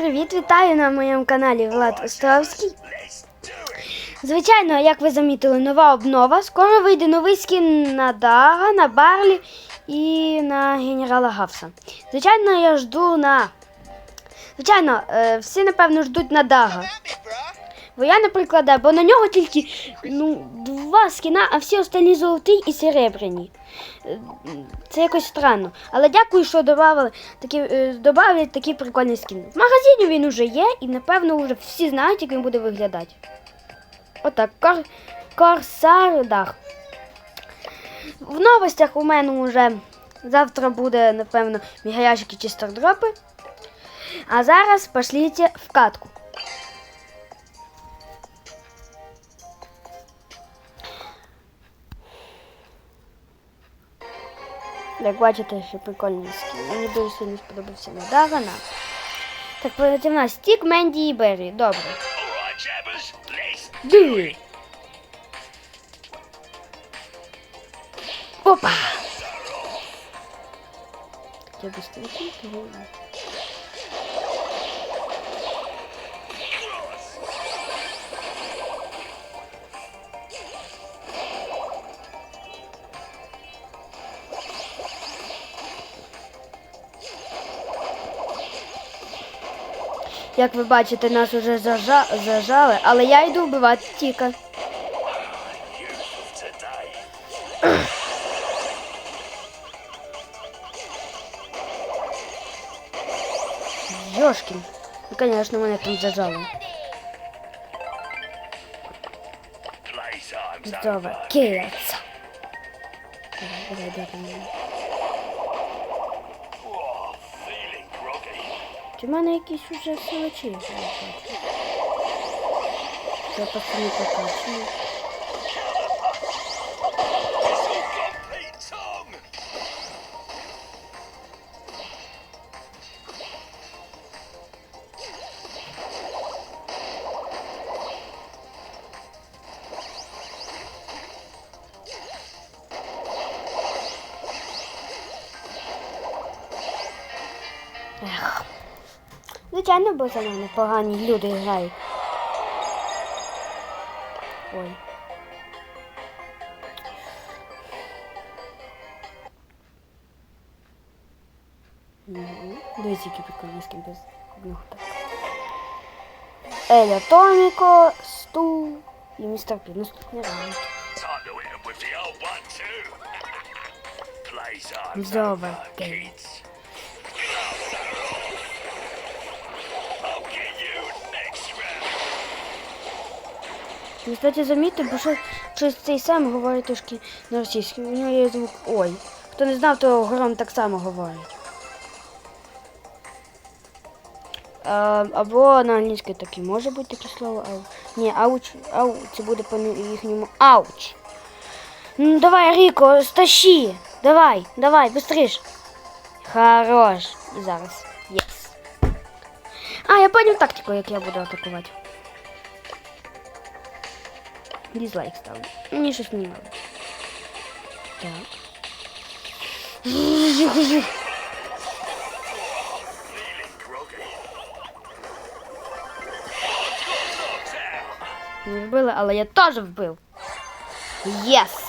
привіт! Вітаю на моєму каналі Влад Островський. Звичайно, як ви замітили, нова обнова. Скоро вийде новий скін на Дага, на Барлі і на генерала Гавса. Звичайно, я жду на. Звичайно, е, всі напевно ждуть на Дага. Бо я, наприклад, бо на нього тільки ну, два скіна, а всі остальні золоті і серебряні. Е, Це якось странно. Але дякую, що додали такі, е, додали такі прикольні скіни. В магазині він уже є, і напевно вже всі знають, як він буде виглядати. Отак, кор, Корсар Дах. В новостях у мене вже завтра буде, напевно, мігаяшики чи стардропи. А зараз пошліть в катку. Як бачите, ще прикольний скін. Мені дуже сильно сподобався на Дагана. Так, проти нас Стік, Менді і Беррі. Добре. Ди. Опа! Я быстренько Як ви бачите, нас уже зажа... зажали, але я йду вбивати Тіка. Йошкін. Ну, конечно, мене там зажали. Здорово. Давай, давай, давай, Чи в мене якісь уже силачі? я бачу? Це пацани покачують. It's Звичайно, бо за мене погані люди грають. Ой. Дивіться, які прикольні без одного так. Еля Томіко, Сту і містер Пі. Наступний раунд. Time Кстати, замітьте, бо що щось цей сам говорить трошки на російській. У нього є звук ой. Хто не знав, то гором так само говорить. Або на англійській таке може бути таке слово. Ау. Ні, ауч, ау, це буде по їхньому ауч. Ну давай, Ріко, стащи. Давай, давай, быстріш. Хорош. І зараз. Єс. А, я поняв тактику, як я буду атакувати. Дизлайк ставлю. Мені щось не надо. Так. Не вбили, але я теж вбив. Єс!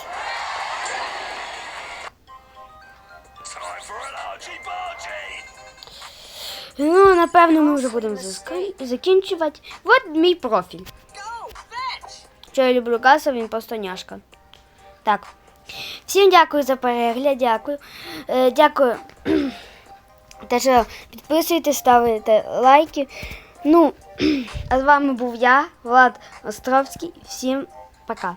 Ну, напевно, ми вже будемо закінчувати. От мій профіль. Що я люблю каса, він просто няшка. Так. Всім дякую за перегляд, дякую. Е, дякую. Те, що підписуєтесь, ставите лайки. Ну, а з вами був я, Влад Островський. Всім пока.